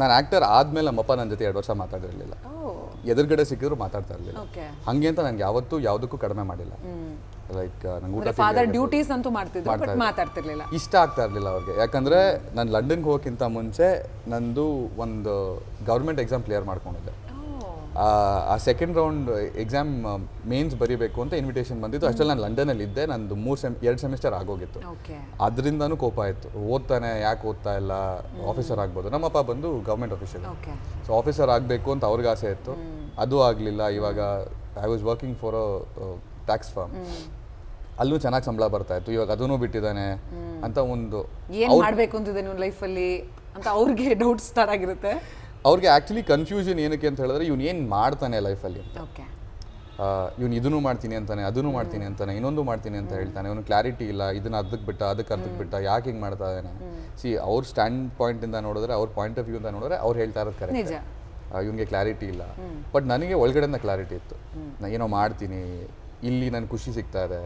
ನಾನು ಆಕ್ಟರ್ ಆದಮೇಲೆ ನಮ್ಮಪ್ಪ ನನ್ನ ಜೊತೆ ಎರಡು ವರ್ಷ ಮಾತಾಡಿರಲಿಲ್ಲ ಎದುರುಗಡೆ ಸಿಕ್ಕಿದ್ರು ಮಾತಾಡ್ತಾ ಇರಲಿಲ್ಲ ಹಂಗೆ ಅಂತ ನಂಗೆ ಯಾವತ್ತೂ ಯಾವುದಕ್ಕೂ ಕಡಿಮೆ ಮಾಡಿಲ್ಲ. ಲೈಕ್ ನಂಗೆ ಊಟ ಫಾದರ್ ಡ್ಯೂಟೀಸ್ ಅಂತೂ ಮಾಡ್ತಿದ್ರು ಬಟ್ ಮಾತಾಡ್ತಿರ್ಲಿಲ್ಲ. ಇಷ್ಟ ಆಗ್ತಾ ಇರಲಿಲ್ಲ ಅವ್ರಿಗೆ. ಯಾಕಂದ್ರೆ ನಾನು ಲಂಡನ್ಗೆ ಹೋಗೋಕ್ಕಿಂತ ಮುಂಚೆ ನಂದು ಒಂದು ಗೌರ್ಮೆಂಟ್ ಎಕ್ಸಾಮ್ ಕ್ಲಿಯರ್ ಮಾಡ್ಕೊಂಡಿದ್ದೆ. ಆ- ಸೆಕೆಂಡ್ ರೌಂಡ್ ಎಕ್ಸಾಮ್ ಮೇನ್ಸ್ ಬರೀಬೇಕು ಅಂತ ಇನ್ವಿಟೇಷನ್ ಬಂದಿತ್ತು. ಅಷ್ಟರಲ್ಲಿ ನಾನು ಲಂಡನಲ್ಲಿ ಇದ್ದೆ. ನಂದು ಮೂರು ಸೆಮ್ ಎರಡು ಸೆಮಿಸ್ಟರ್ ಆಗೋಗಿತ್ತು. ಅದರಿಂದನೂ ಕೋಪ ಆಯಿತು. ಓದ್ತಾನೆ ಯಾಕೆ ಓದ್ತಾ ಇಲ್ಲ? ಆಫೀಸರ್ ಆಗ್ಬೋದು. ನಮ್ಮಪ್ಪ ಬಂದು ಗೌರ್ಮೆಂಟ್ ಆಫೀಸರ್ ಸೊ ಆಫೀಸರ್ ಆಗಬೇಕು ಅಂತ ಅವ್ರಿಗೆ ಆಸೆ ಇತ್ತು. ಅದು ಆಗಲಿಲ್ಲ. ಇವಾಗ I was working for a tax firm ಅಲ್ಲೂ ಚೆನ್ನಾಗಿ ಸಂಬಳ ಬರ್ತಾ ಇತ್ತು. ಇವಾಗ ಅದನ್ನು ಬಿಟ್ಟಿದ್ದಾನೆ ಅಂತ ಒಂದು ಏನು ಮಾಡ್ಬೇಕು ಅಂತಿದೆ ನೀವು ಲೈಫಲ್ಲಿ ಅಂತ ಅವ್ರಿಗೆ ಡೌಟ್ ಸ್ಟಾರ್ಟ್ ಆಗಿರುತ್ತೆ. ಅವ್ರಿಗೆ ಆ್ಯಕ್ಚುಲಿ ಕನ್ಫ್ಯೂಷನ್ ಏನಕ್ಕೆ ಅಂತ ಹೇಳಿದ್ರೆ ಇವ್ನು ಏನು ಮಾಡ್ತಾನೆ ಲೈಫಲ್ಲಿ ಓಕೆ ಇವ್ನು ಇದನ್ನು ಮಾಡ್ತೀನಿ ಅಂತಾನೆ ಅದನ್ನು ಮಾಡ್ತೀನಿ ಅಂತಾನೆ ಇನ್ನೊಂದು ಮಾಡ್ತೀನಿ ಅಂತ ಹೇಳ್ತಾನೆ ಅವನು ಕ್ಲಾರಿಟಿ ಇಲ್ಲ ಇದನ್ನ ಅದಕ್ಕೆ ಬಿಟ್ಟ ಅದಕ್ಕೆ ಅದಕ್ಕೆ ಬಿಟ್ಟ ಯಾಕೆ ಹಿಂಗೆ ಮಾಡ್ತಾ ಇದ್ದಾನೆ? ಸಿ ಅವ್ರ ಸ್ಟ್ಯಾಂಡ್ ಪಾಯಿಂಟಿಂದ ನೋಡಿದ್ರೆ ಅವ್ರ ಪಾಯಿಂಟ್ ಆಫ್ ವ್ಯೂ ಅಂತ ನೋಡಿದ್ರೆ ಅವ್ರು ಹೇಳ್ತಾ ಇರೋದು ಕರೆಕ್ಟ್ ಇವನಿಗೆ ಕ್ಲಾರಿಟಿ ಇಲ್ಲ. ಬಟ್ ನನಗೆ ಒಳಗಡೆಯಿಂದ ಕ್ಲಾರಿಟಿ ಇತ್ತು. ನಾ ಏನೋ ಮಾಡ್ತೀನಿ ಇಲ್ಲಿ ನನಗೆ ಖುಷಿ ಸಿಗ್ತಾ ಇದೆ.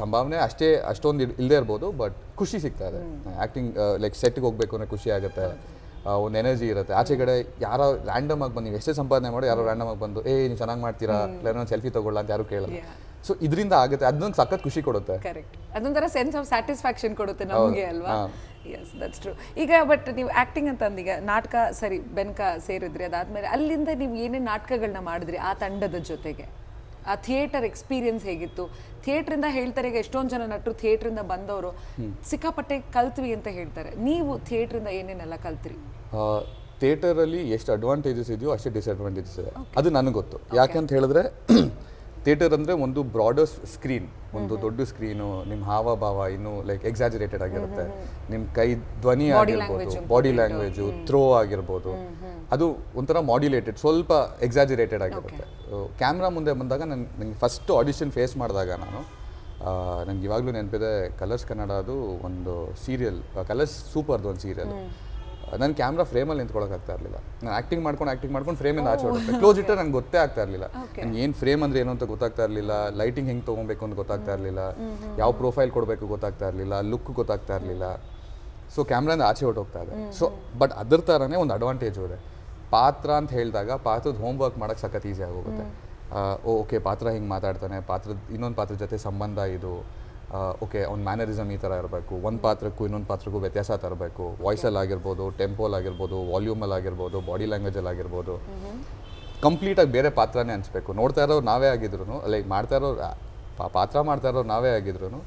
ಸಂಭಾವನೆ ಅಷ್ಟೇ ಅಷ್ಟೊಂದು ಇಲ್ಲದೆ ಇರ್ಬೋದು ಬಟ್ ಖುಷಿ ಸಿಗ್ತಾ ಇದೆ. ಆ್ಯಕ್ಟಿಂಗ್ ಲೈಕ್ ಸೆಟ್ಗೆ ಹೋಗ್ಬೇಕು ಅನ್ನೋ ಖುಷಿ ಆಗುತ್ತೆ. ಒಂದು ಎನರ್ಜಿ ಇರುತ್ತೆ. ಆಚೆ ಕಡೆ ಯಾರೋ ರ್ಯಾಂಡಮ್ ಆಗಿ ಬಂದು ನೀವು ಎಷ್ಟೇ ಸಂಪಾದನೆ ಮಾಡೋ ಯಾರೋ ರ್ಯಾಂಡಮ್ ಆಗಿ ಬಂದು ಏ ನೀವು ಚೆನ್ನಾಗಿ ಮಾಡ್ತೀರಾ? ಇಲ್ಲ ಏನೋ ಸೆಲ್ಫಿ ತಗೊಳ್ಳ ಅಂತ ಯಾರು ಕೇಳಲ್ಲ. ಸೊ ಇದರಿಂದ ಆಗುತ್ತೆ. ಅದೊಂದು ಸಖತ್ ಖುಷಿ ಕೊಡುತ್ತೆ. ಕರೆಕ್ಟ್ ಅದೊಂಥರ ಸೆನ್ಸ್ ಆಫ್ ಸ್ಯಾಟಿಸ್ಫ್ಯಾಕ್ಷನ್ ಕೊಡುತ್ತೆ ನಮಗೆ ಅಲ್ವಾ? ಎಸ್ ದಟ್ಸ್ ಟ್ರೂ ಈಗ ಬಟ್ ನೀವು ಆ್ಯಕ್ಟಿಂಗ್ ಅಂತ ಅಂದೀಗ ನಾಟಕ ಸರಿ ಬೆನ್ಕ ಸೇರಿದ್ರಿ ಅದಾದಮೇಲೆ ಅಲ್ಲಿಂದ ನೀವು ಏನೇನು ನಾಟಕಗಳನ್ನ ಮಾಡಿದ್ರಿ ಆ ತಂಡದ ಜೊತೆಗೆ? ಆ ಥಿಯೇಟರ್ ಎಕ್ಸ್ಪೀರಿಯನ್ಸ್ ಹೇಗಿತ್ತು? ಥಿಯೇಟ್ರಿಂದ ಹೇಳ್ತಾರೆ ಈಗ ಎಷ್ಟೊಂದು ಜನ ನಟರು ಥಿಯೇಟ್ರಿಂದ ಬಂದವರು ಸಿಕ್ಕಾಪಟ್ಟೆ ಕಲ್ತ್ವಿ ಅಂತ ಹೇಳ್ತಾರೆ. ನೀವು ಥಿಯೇಟ್ರಿಂದ ಏನೇನೆಲ್ಲ ಕಲ್ತ್ರಿ? ಥಿಯೇಟರಲ್ಲಿ ಎಷ್ಟು ಅಡ್ವಾಂಟೇಜಸ್ ಇದೆಯೋ ಅಷ್ಟೇ ಡಿಸ್ಅಡ್ವಾಂಟೇಜಸ್ ಇದೆ. ಅದು ನನಗೆ ಗೊತ್ತು. ಯಾಕಂತ ಹೇಳಿದ್ರೆ ಥಿಯೇಟರ್ ಅಂದರೆ ಒಂದು ಬ್ರಾಡರ್ ಸ್ಕ್ರೀನ್. ಒಂದು ದೊಡ್ಡ ಸ್ಕ್ರೀನು ನಿಮ್ಮ ಹಾವಭಾವ ಇನ್ನು ಲೈಕ್ ಎಕ್ಸಾಜರೇಟೆಡ್ ಆಗಿರುತ್ತೆ. ನಿಮ್ಮ ಕೈ ಧ್ವನಿ ಆಗಿರ್ಬೋದು ಬಾಡಿ ಲ್ಯಾಂಗ್ವೇಜು ಥ್ರೋ ಆಗಿರ್ಬೋದು. ಅದು ಒಂಥರ ಮಾಡ್ಯುಲೇಟೆಡ್ ಸ್ವಲ್ಪ ಎಕ್ಸಾಜರೇಟೆಡ್ ಆಗಿರುತ್ತೆ. ಕ್ಯಾಮ್ರಾ ಮುಂದೆ ಬಂದಾಗ ನನ್ನ ನನಗೆ ಫಸ್ಟ್ ಆಡಿಷನ್ ಫೇಸ್ ಮಾಡಿದಾಗ ನಾನು ನನಗೆ ಇವಾಗಲೂ ನೆನಪಿದೆ ಕಲರ್ಸ್ ಕನ್ನಡ ಅದು ಒಂದು ಸೀರಿಯಲ್ ಕಲರ್ಸ್ ಸೂಪರ್ದು ಒಂದು ಸೀರಿಯಲ್ ನನ್ನ ಕ್ಯಾಮ್ರಾ ಫ್ರೇಮಲ್ಲಿ ಆಗ್ತಾ ಇರಲಿಲ್ಲ. ನಾನು ಆ್ಯಕ್ಟಿಂಗ್ ಮಾಡ್ಕೊಂಡು ಆ್ಯಕ್ಟಿಂಗ್ ಮಾಡ್ಕೊಂಡು ಫ್ರೇಮಿಂದ ಆಚೆ ಹೊರಟೆ ಕ್ಲೋಸ್ ಇಟ್ಟರೆ ನಂಗೆ ಗೊತ್ತೇ ಆಗ್ತಾ ಇರಲಿಲ್ಲ. ನಂಗೆ ಏನು ಫ್ರೇಮ್ ಅಂದ್ರೆ ಏನು ಅಂತ ಗೊತ್ತಾಗ್ತಾ ಇರಲಿಲ್ಲ. ಲೈಟಿಂಗ್ ಹೆಂಗೆ ತೊಗೊಬೇಕು ಅಂತ ಗೊತ್ತಾಗ್ತಾ ಇರಲಿಲ್ಲ. ಯಾವ ಪ್ರೊಫೈಲ್ ಕೊಡಬೇಕು ಗೊತ್ತಾಗ್ತಾ ಇರಲಿಲ್ಲ. ಲುಕ್ ಗೊತ್ತಾಗ್ತಾ ಇರಲಿಲ್ಲ. ಸೊ ಕ್ಯಾಮ್ರಾಯಿಂದ ಆಚೆ ಹೊರಟೋಗ್ತಾ ಇದೆ ಸೊ ಬಟ್ ಅದ್ರ ಥರನೇ ಒಂದು ಅಡ್ವಾಂಟೇಜು ಇದೆ. ಪಾತ್ರ ಅಂತ ಹೇಳಿದಾಗ ಪಾತ್ರದ ಹೋಮ್ ವರ್ಕ್ ಮಾಡೋಕ್ಕೆ ಸಖತ್ ಈಸಿ ಆಗೋಗುತ್ತೆ. ಓಕೆ ಪಾತ್ರ ಹಿಂಗೆ ಮಾತಾಡ್ತಾನೆ. ಪಾತ್ರದ ಇನ್ನೊಂದು ಪಾತ್ರದ ಜೊತೆ ಸಂಬಂಧ ಇದು. ಓಕೆ ಅವ್ನ ಮ್ಯಾನರಿಸಮ್ ಈ ಥರ ಇರಬೇಕು. ಒಂದು ಪಾತ್ರಕ್ಕೂ ಇನ್ನೊಂದು ಪಾತ್ರಕ್ಕೂ ವ್ಯತ್ಯಾಸ ತರಬೇಕು. ವಾಯ್ಸಲ್ಲಿ ಆಗಿರ್ಬೋದು ಟೆಂಪೋಲ್ ಆಗಿರ್ಬೋದು ವಾಲ್ಯೂಮಲ್ಲಿ ಆಗಿರ್ಬೋದು ಬಾಡಿ ಲ್ಯಾಂಗ್ವೇಜಲ್ಲಿ ಆಗಿರ್ಬೋದು. ಕಂಪ್ಲೀಟಾಗಿ ಬೇರೆ ಪಾತ್ರನೇ ಅನಿಸ್ಬೇಕು. ನೋಡ್ತಾ ಇರೋರು ನಾವೇ ಆಗಿದ್ರು ಲೈಕ್ ಮಾಡ್ತಾ ಇರೋರು ಪಾತ್ರ ಮಾಡ್ತಾ ಇರೋರು ನಾವೇ ಆಗಿದ್ರು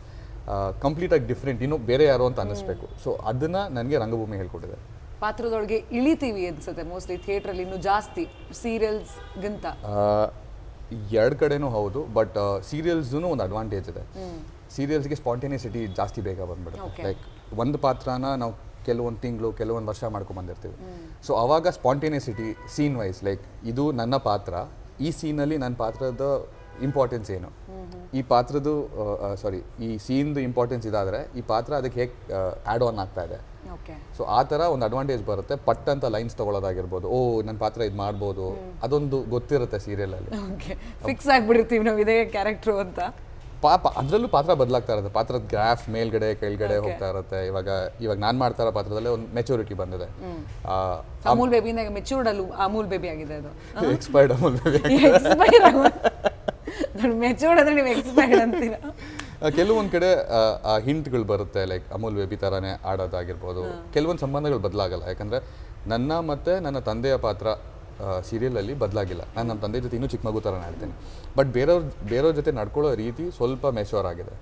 ಕಂಪ್ಲೀಟಾಗಿ ಡಿಫ್ರೆಂಟ್ ಇನ್ನೂ ಬೇರೆ ಯಾರು ಅಂತ ಅನ್ನಿಸ್ಬೇಕು ಸೊ ಅದನ್ನು ನನಗೆ ರಂಗಭೂಮಿ ಹೇಳ್ಕೊಟ್ಟಿದೆ. ಪಾತ್ರದೊಳಗೆ ಇಳಿತೀವಿ ಅನ್ಸುತ್ತೆ ಮೋಸ್ಟ್ಲಿ ಥಿಯೇಟ್ರಲ್ಲಿ ಇನ್ನೂ ಜಾಸ್ತಿ ಸೀರಿಯಲ್ಸ್ಗಿಂತ ಎರಡು ಕಡೆನೂ ಹೌದು ಬಟ್ ಸೀರಿಯಲ್ಸ್ದು ಒಂದು ಅಡ್ವಾಂಟೇಜ್ ಇದೆ. ಸೀರಿಯಲ್ಸ್ಗೆ ಸ್ಪಾಂಟೇನಿಯಸಿಟಿ ಜಾಸ್ತಿ ಬೇಗ ಬಂದ್ಬಿಡುತ್ತೆ. ಲೈಕ್ ಒಂದು ಪಾತ್ರನ ನಾವು ಕೆಲವೊಂದು ತಿಂಗಳು ಕೆಲವೊಂದು ವರ್ಷ ಮಾಡ್ಕೊಂಡು ಬಂದಿರ್ತೀವಿ. ಸೊ ಅವಾಗ ಸ್ಪಾಂಟೇನಿಯಸಿಟಿ ಸೀನ್ ವೈಸ್ ಲೈಕ್ ಇದು ನನ್ನ ಪಾತ್ರ. ಈ ಸೀನಲ್ಲಿ ನನ್ನ ಪಾತ್ರದ ಇಂಪಾರ್ಟೆನ್ಸ್ ಏನು? ಈ ಪಾತ್ರದ್ದು ಸಾರಿ ಈ ಸೀನ್ದು ಇಂಪಾರ್ಟೆನ್ಸ್ ಇದಾದರೆ ಈ ಪಾತ್ರ ಅದಕ್ಕೆ ಹೇಗೆ ಆ್ಯಡ್ ಆನ್ ಆಗ್ತಾ ಇದೆ. ಸೊ ಆ ಥರ ಒಂದು ಅಡ್ವಾಂಟೇಜ್ ಬರುತ್ತೆ. ಪಟ್ ಅಂತ ಲೈನ್ಸ್ ತೊಗೊಳೋದಾಗಿರ್ಬೋದು ಓ ನನ್ನ ಪಾತ್ರ ಇದು ಮಾಡ್ಬೋದು. ಅದೊಂದು ಗೊತ್ತಿರುತ್ತೆ ಸೀರಿಯಲಲ್ಲಿ. ಓಕೆ ಫಿಕ್ಸ್ ಆಗಿಬಿಡಿರ್ತೀವಿ ನಾವು ಇದೇ ಕ್ಯಾರೆಕ್ಟ್ರು ಅಂತ. ಪಾಪ ಅದರಲ್ಲೂ ಪಾತ್ರ ಬದಲಾಗ್ತಾ ಇರುತ್ತೆ. ಪಾತ್ರದ ಗ್ರಾಫ್ ಮೇಲ್ಗಡೆ ಕೆಳಗಡೆ ಹೋಗ್ತಾ ಇರುತ್ತೆ. ಇವಾಗ ಇವಾಗ ನಾನು ಮಾಡ್ತಾ ಇರೋ ಪಾತ್ರದಲ್ಲೇ ಒಂದು ಮೆಚುರಿಟಿ ಬಂದಿದೆ. ಅಮೂಲ್ ಬೇಬಿಯಿಂದ ಮೆಚೂರ್ಡ್ ಅಲ್ಲೂ ಅಮೂಲ್ ಬೇಬಿ ಆಗಿದೆ ಅದು. ಎಕ್ಸ್ಪೈರ್ಡ್ ಅಮೂಲ್ ಎಕ್ಸ್ಪೈರ್ ನೋಡಿ ಮೆಚೂರ್ಡ್ ಅಂದ್ರೆ ನೀವು ಎಕ್ಸ್ಪೈರ್ಡ್ ಅಂತೀರಾ? ಕೆಲವೊಂದು ಕಡೆ ಹಿಂಟ್ಗಳು ಬರುತ್ತೆ ಲೈಕ್ ಅಮೂಲ್ ಬೇಬಿ ಥರನೇ ಆಡೋದಾಗಿರ್ಬೋದು. ಕೆಲವೊಂದು ಸಂಬಂಧಗಳು ಬದಲಾಗಲ್ಲ. ಯಾಕಂದ್ರೆ ನನ್ನ ಮತ್ತೆ ನನ್ನ ತಂದೆಯ ಪಾತ್ರ ಸೀರಿಯಲಲ್ಲಿ ಬದಲಾಗಿಲ್ಲ. ನಾನು ನಮ್ಮ ತಂದೆ ಜೊತೆ ಇನ್ನೂ ಚಿಕ್ಕ ಮಗು ಆಡ್ತೀನಿ. ಬಟ್ ಬೇರೆಯವ್ರ ಬೇರೆಯವ್ರ ಜೊತೆ ನಡ್ಕೊಳ್ಳೋ ರೀತಿ ಸ್ವಲ್ಪ ಮೆಚೂರ್ ಆಗಿದೆ.